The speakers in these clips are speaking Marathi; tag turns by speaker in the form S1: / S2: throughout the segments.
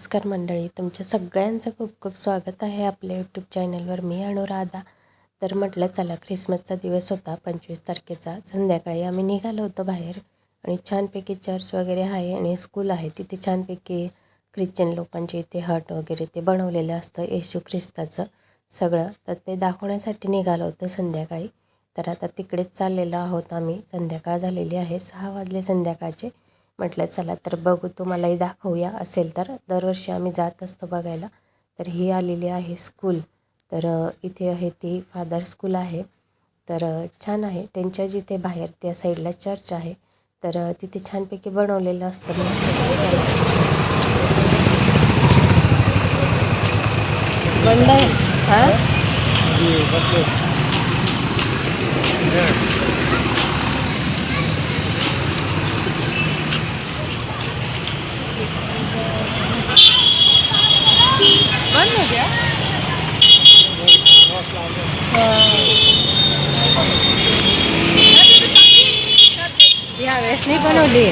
S1: नमस्कार मंडळी तुमच्या सगळ्यांचं खूप खूप स्वागत आहे आपल्या यूट्यूब चॅनलवर मी अनुराधा. तर म्हटलं चला ख्रिसमसचा दिवस होता पंचवीस तारखेचा. संध्याकाळी आम्ही निघालो होतो बाहेर आणि छानपैकी चर्च वगैरे आहे आणि स्कूल आहे. तिथे छानपैकी ख्रिश्चन लोकांचे इथे हट वगैरे ते बनवलेलं असतं येशू ख्रिस्ताचं सगळं. तर ते दाखवण्यासाठी निघालो होतं संध्याकाळी. तर आता तिकडेच चाललेलो आहोत आम्ही. संध्याकाळ झालेली आहे सहा वाजले संध्याकाळचे. म्हटलं चला तर बघू तुम्हालाही दाखवूया. असेल तर दरवर्षी आम्ही जात असतो बघायला. तर ही आलेली आहे स्कूल. तर इथे आहे ती फादर स्कूल आहे. तर छान आहे. त्यांच्या जिथे बाहेर त्या साईडला चर्च आहे. तर तिथे छानपैकी बनवलेलं असतं. बंद आहे. हां बंद हो गया या वेळेस नाही बनवली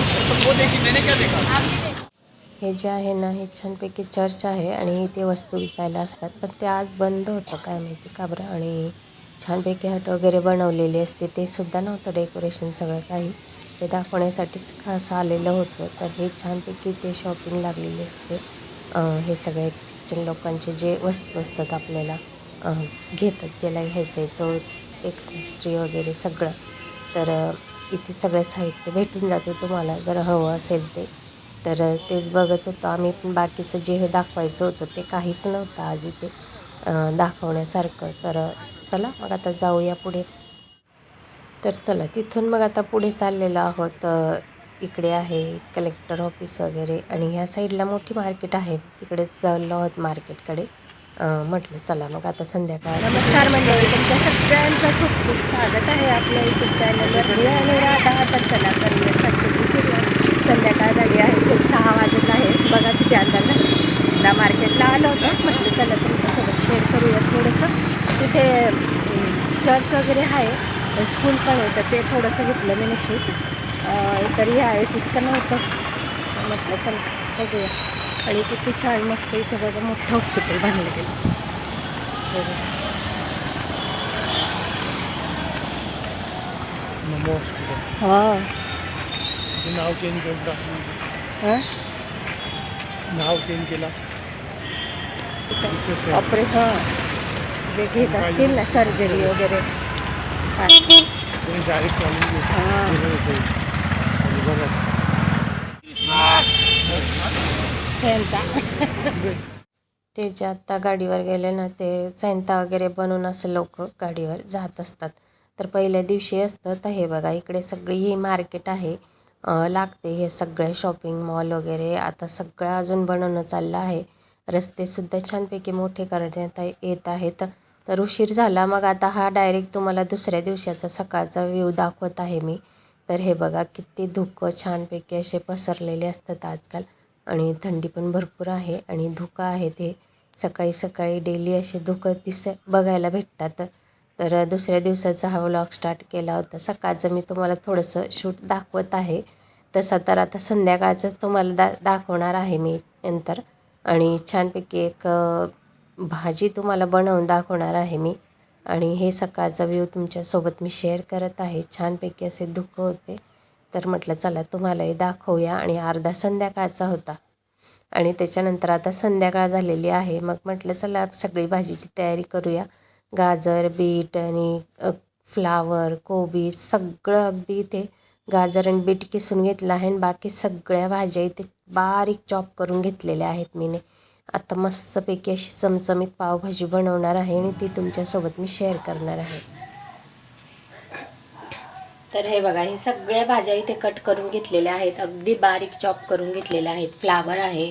S1: हे जे आहे ना हे छानपैकी चर्च आहे आणि इथे वस्तू विकायला असतात. पण ते आज बंद होतं काय माहिती का बरं? आणि छानपैकी हट वगैरे बनवलेली असते. ते सुद्धा नव्हतं डेकोरेशन सगळं काही. ते दाखवण्यासाठीच खास आलेलं होतं. तर हे छानपैकी ते शॉपिंग लागलेली असते. हे सगळे ख्रिश्चन लोकांचे जे वस्तू असतात आपल्याला घेतात ज्याला घ्यायचं आहे तो एक्स मिस्ट्री वगैरे सगळं. तर इथे सगळं साहित्य भेटून जातं तुम्हाला. जर हवं असेल ते. तर तेच बघत होतो. आम्ही पण बाकीचं जे हे दाखवायचं होतं ते काहीच नव्हतं आज इथे दाखवण्यासारखं. तर चला मग आता जाऊया पुढे. तर चला तिथून मग आता पुढे चाललेलो आहोत. इकडे आहे कलेक्टर ऑफिस वगैरे आणि ह्या साईडला मोठी मार्केट आहे. तिकडे चाललो आहोत मार्केटकडे. म्हटलं चला मग आता संध्याकाळ
S2: नमस्कार मंडळी तुमच्या सगळ्यांचं खूप खूप स्वागत आहे आपल्या यूट्यूब चॅनलवर मी आणि राधा तर चला करूया संध्याकाळ झाली आहे. सहा वाजत आहे. बघा किती अंदाज एकदा मार्केटला आलं होतं. म्हटलं चला तुमच्यासोबत शेअर करूया थोडंसं. तिथे चर्च वगैरे आहे. स्कूल पण आहे. तर ते थोडंसं घेतलं मी शूट तरी ह्यावेळेस इतकं नव्हतं म्हटलं चला बघूया. आणि किती छान मस्त इथे बघा मोठं हॉस्पिटल बांधलं गेलं. बघा. हां.
S3: नाव चेंज
S2: हां
S3: नाव चेंज केलं असं.
S2: ऑपरे हां. जे घेत असतील ना सर्जरी वगैरे.
S1: ते जे आत्ता गाडीवर गेले ना ते सैंता वगैरे बनवून असं लोक गाडीवर जात असतात. तर पहिल्या दिवशी असतं तर हे बघा इकडे सगळी ही मार्केट आहे. लागते हे सगळे शॉपिंग मॉल वगैरे. आता सगळं अजून बनवणं चाललं आहे. रस्तेसुद्धा छानपैकी मोठे करण्यात येत आहेत. तर उशीर झाला. मग आता हा डायरेक्ट तुम्हाला दुसऱ्या दिवसाचा सकाळचा व्ह्यू दाखवत आहे मी. तर हे बघा किती धुकं छानपैकी असे पसरलेले असतात आजकाल. आणि थंडी पण भरपूर आहे आणि धुकं आहे ते सकाळी सकाळी डेली असे धुकं दिस बघायला भेटतात. तर दुसऱ्या दिवसाचा हा व्लॉग स्टार्ट केला होता. सकाळचं मी तुम्हाला थोडंसं शूट दाखवत आहे. तसं तर आता संध्याकाळचंच तुम्हाला दा दाखवणार आहे मी नंतर. आणि छानपैकी एक भाजी तुम्हाला बनवून दाखवणार आहे मी. आणि हे सकाळचा व्ह्यू तुमच्यासोबत मी शेअर करत आहे. छानपैकी असे दुःख होते. तर म्हटलं चला तुम्हालाही दाखवूया. आणि अर्धा संध्याकाळचा होता. आणि त्याच्यानंतर आता संध्याकाळ झालेली आहे. मग म्हटलं चला सगळी भाजीची तयारी करूया. गाजर बीट आणि फ्लावर कोबी सगळं अगदी इथे गाजर आणि बीट किसून घेतलं आहे आणि बाकी सगळ्या भाज्या इथे बारीक चॉप करून घेतलेल्या आहेत मीने. आता मस्तपैकी अशी चमचमीत पावभाजी बनवणार आहे आणि ती तुमच्यासोबत मी शेअर करणार आहे. तर हे बघा हे सगळ्या भाज्या इथे कट करून घेतलेल्या आहेत. अगदी बारीक चॉप करून घेतलेल्या आहेत. फ्लावर आहे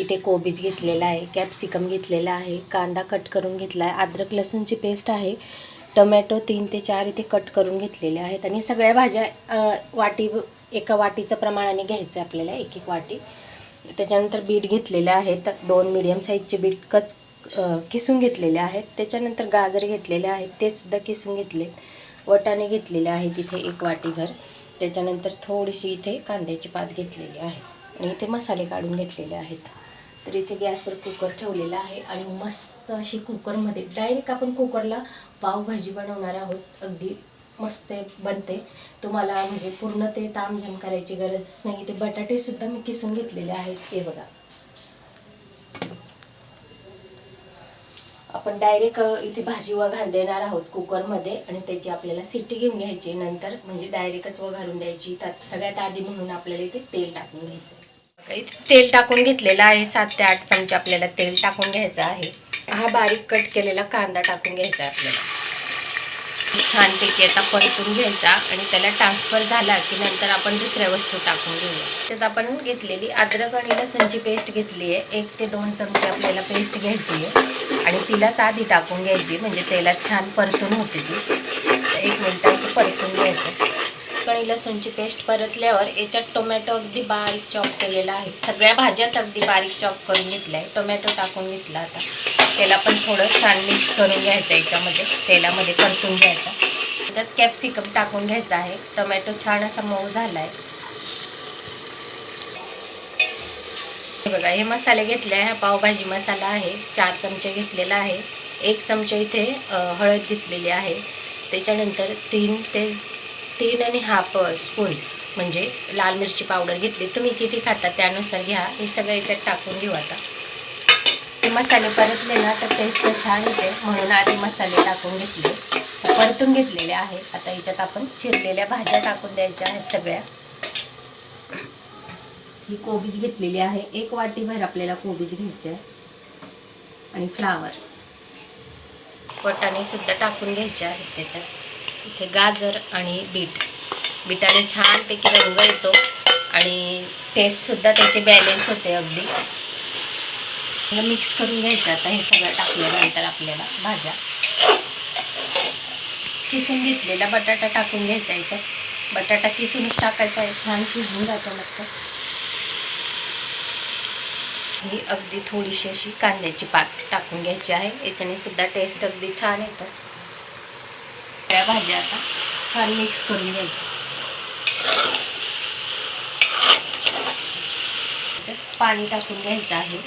S1: इथे कोबीज घेतलेला आहे कॅप्सिकम घेतलेला आहे कांदा कट करून घेतला आहे अद्रक लसूणची पेस्ट आहे. टोमॅटो तीन ते चार इथे कट करून घेतलेले आहेत आणि सगळ्या भाज्या वाटी एका वाटीचं प्रमाणाने घ्यायचं आहे आपल्याला एक एक वाटी. त्याच्यानंतर बीट घेतलेले आहेत दोन मिडियम साईजचे बीट कच किसून घेतलेले आहेत. त्याच्यानंतर गाजर घेतलेले आहेत ते सुद्धा किसून घेतले. वटाणे घेतलेले आहेत इथे एक वाटीभर. त्याच्यानंतर थोडीशी इथे कांद्याची पात घेतलेली आहे आणि इथे मसाले काढून घेतलेले आहेत. तर इथे गॅसवर कुकर ठेवलेला आहे आणि मस्त अशी कुकरमध्ये डायरेक्ट आपण कुकरला पावभाजी बनवणार आहोत. अगदी मस्त बनते. तुम्हाला म्हणजे पूर्ण ते तामझाम करायची गरज नाही ते बटाटेसुद्धा मी किसून घेतलेले आहेत. हे बघा. आपण डायरेक्ट इथे भाजी वघार देणार आहोत कुकरमध्ये आणि त्याची आपल्याला सिटी घेऊन घ्यायची. नंतर म्हणजे डायरेक्टच वघारून द्यायची. त्यात सगळ्यात आधी म्हणून आपल्याला इथे तेल टाकून घ्यायचं. तेल टाकून घेतलेलं आहे सात ते आठ चमचे आपल्याला तेल टाकून घ्यायचं आहे. हा बारीक कट केलेला कांदा टाकून घ्यायचा आहे आपल्याला. छानपैकी आता परतून घ्यायचा आणि त्याला ट्रान्सफर झाला की नंतर आपण दुसऱ्या वस्तू टाकून घेऊया. त्यात आपण घेतलेली अद्रक आणि लसूणची पेस्ट घेतली आहे. एक ते दोन चमचे आपल्याला पेस्ट घ्यायची आहे. आणि तिलाच आधी टाकून घ्यायची म्हणजे तेलात छान परतून होते ती. एक मिनटाचं परतून घ्यायचं. कणी लसूणची पेस्ट परतल्यावर याच्यात टोमॅटो अगदी बारीक चॉप केलेला आहे. सगळ्या भाज्याच अगदी बारीक चॉप करून घेतल्या. आहे टोमॅटो टाकून घेतला आता. त्याला पण थोडं छान मिक्स करून घ्यायचं याच्यामध्ये. तेलामध्ये परतून घ्यायचा. त्याच्यात कॅप्सिकम टाकून घ्यायचा आहे. टोमॅटो छान असा मऊ झाला आहे बघा हे मसाले घेतले आहे. हा पावभाजी मसाला आहे. चार चमचे घेतलेला आहे. एक चमचे इथे हळद घेतलेली आहे. त्याच्यानंतर तीन ते तीन आणि हाफ स्पून म्हणजे लाल मिरची पावडर घेतली तुम्ही किती खाता त्यानुसार घ्या. हे सगळं याच्यात टाकून घेऊ आता. हे मसाले परतले ना तर टेस्ट छान येते. म्हणून आधी मसाले टाकून घेतले. परतून घेतलेले आहे आता याच्यात आपण चिरलेल्या भाज्या टाकून द्यायच्या आहेत सगळ्या. ही कोबीज घेतलेली आहे. एक वाटीभर आपल्याला कोबीज घ्यायचे आहे. आणि फ्लावर वटाणे सुद्धा टाकून घ्यायचे आहेत त्याच्यात. इथे गाजर आणि बीट. बीटाने छानपैकी रंग येतो आणि टेस्टसुद्धा त्याचे बॅलेन्स होते अगदी. मिक्स करून घ्यायचं आता हे सगळं टाकल्यानंतर आपल्याला भाज्या. किसून घेतलेला बटाटा टाकून घ्यायचा याच्यात. बटाटा किसूनच टाकायचा आहे. छान शिजून जातं मग ही अगदी थोडीशी अशी कांद्याची पात टाकून घ्यायची आहे. याच्याने सुद्धा टेस्ट अगदी छान येतो. त्या भाज्या आता छान मिक्स करून घ्यायच्या. पाणी टाकून घ्यायचं आहे.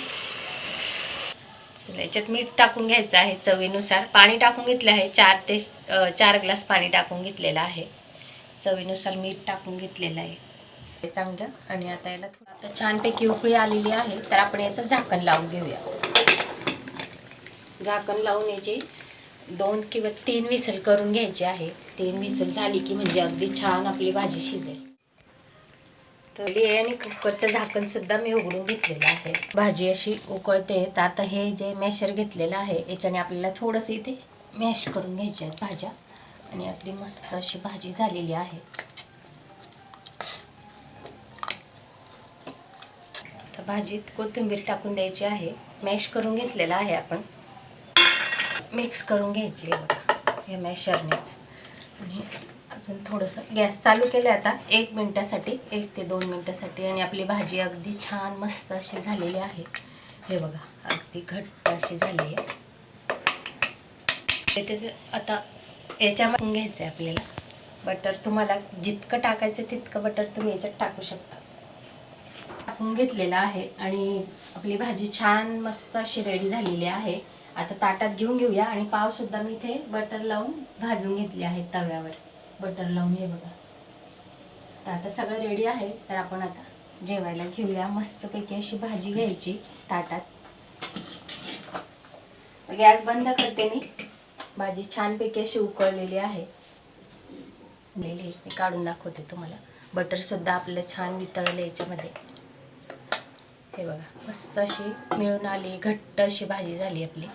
S1: याच्यात मीठ टाकून घ्यायचं आहे चवीनुसार. पाणी टाकून घेतलं आहे चार ते चार ग्लास पाणी टाकून घेतलेलं आहे. चवीनुसार मीठ टाकून घेतलेलं आहे. हे चांगलं. आणि आता याला थोडं आता छानपैकी उकळी आलेली आहे. तर आपण याचं झाकण लावून घेऊया. झाकण लावून याची दोन किंवा तीन विसल करून घ्यायची आहे. तीन विसल झाली की म्हणजे अगदी छान आपली भाजी शिजेल. तर ले आणि कुकरचं झाकण सुद्धा मी उघडून घेतलेलं आहे. भाजी अशी उकळते. तर आता हे जे मॅशर घेतलेलं आहे याच्याने आपल्याला थोडंसं इथे मॅश करून घ्यायचे आहेत भाज्या. आणि अगदी मस्त अशी भाजी झालेली आहे. तर भाजीत कोथिंबीर टाकून द्यायची आहे. मॅश करून घेतलेलं आहे आपण. मिक्स करून घ्यायची आहे बघा. हे मॅशरनेच. आणि अजून थोडंसं गॅस चालू केलं आता. एक मिनटासाठी एक ते दोन मिनटासाठी. आणि आपली भाजी अगदी छान मस्त अशी झालेली आहे. हे बघा अगदी घट्ट अशी झाली आहे. ते- ते- आता याच्यामध्ये घ्यायचं आहे आपल्याला. बटर तुम्हाला जितकं टाकायचं तितकं बटर तुम्ही याच्यात टाकू शकता. टाकून घेतलेलं आहे. आणि आपली भाजी छान मस्त अशी रेडी झालेली आहे. आता ताटात घेऊन घेऊया आणि पावसुद्धा मी इथे बटर लावून भाजून घेतले आहेत तव्यावर. बटर लावून हे बघा. तर आता सगळं रेडी आहे. तर आपण आता जेवायला घेऊया. मस्तपैकी अशी भाजी घ्यायची ताटात. गॅस बंद करते मी. भाजी छानपैकी अशी उकळलेली आहे. मी काढून दाखवते तुम्हाला. बटरसुद्धा आपलं छान वितळलं याच्यामध्ये. हे बघा मस्त अशी मिळून आली घट्ट अशी भाजी झाली आपली.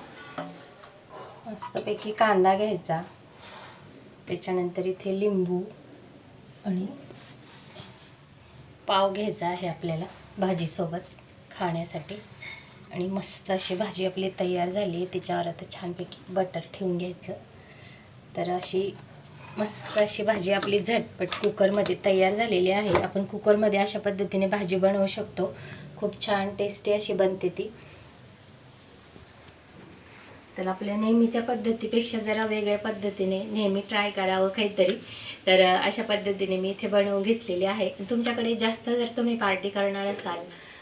S1: मस्तपैकी कांदा घ्यायचा. त्याच्यानंतर इथे लिंबू आणि पाव घ्यायचा आहे आपल्याला भाजीसोबत खाण्यासाठी. आणि मस्त अशी भाजी आपली तयार झाली त्याच्यावर आता छानपैकी बटर ठेवून घ्यायचं. तर अशी मस्त अशी भाजी आपली झटपट कुकरमध्ये तयार झालेली आहे. आपण कुकरमध्ये अशा पद्धतीने भाजी बनवू शकतो. खूप छान टेस्टी अशी बनते ती. तर आपल्या नेहमीच्या पद्धतीपेक्षा जरा वेगळ्या पद्धतीने नेहमी ट्राय करावं काहीतरी. तर अशा पद्धतीने मी इथे बनवून घेतलेली आहे. तुमच्याकडे जास्त जर तुम्ही पार्टी करणार असाल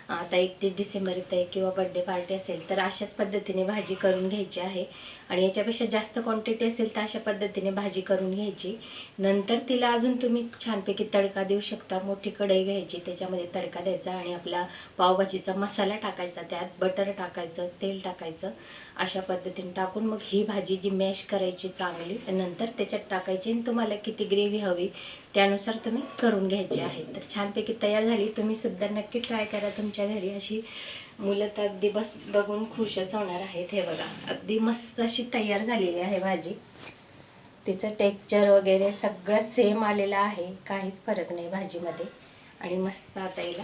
S1: आता एकतीस डिसेंबर येत आहे किंवा बड्डे पार्टी असेल तर अशाच पद्धतीने भाजी करून घ्यायची आहे. आणि याच्यापेक्षा जास्त क्वांटिटी असेल तर अशा पद्धतीने भाजी करून घ्यायची. नंतर तिला अजून तुम्ही छानपैकी तडका देऊ शकता. मोठी कढई घ्यायची त्याच्यामध्ये तडका द्यायचा आणि आपला पावभाजीचा मसाला टाकायचा त्यात बटर टाकायचं तेल टाकायचं अशा पद्धतीने टाकून मग ही भाजी जी मॅश करायची चांगली नंतर त्याच्यात टाकायची आणि तुम्हाला किती ग्रेव्ही हवी त्यानुसार तुम्ही करून घ्यायची आहे. तर छानपैकी तयार झाली. तुम्ही सुद्धा नक्की ट्राय करा तुमच्या घरी अशी मुलं तर अगदी बस बघून खुशच होणार आहेत हे बघा. अगदी मस्त अशी तयार झालेली आहे भाजी. तिचं टेक्चर वगैरे सगळं सेम आलेलं आहे. काहीच फरक नाही भाजीमध्ये. आणि मस्त आता याला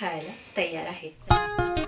S1: खायला तयार आहेत.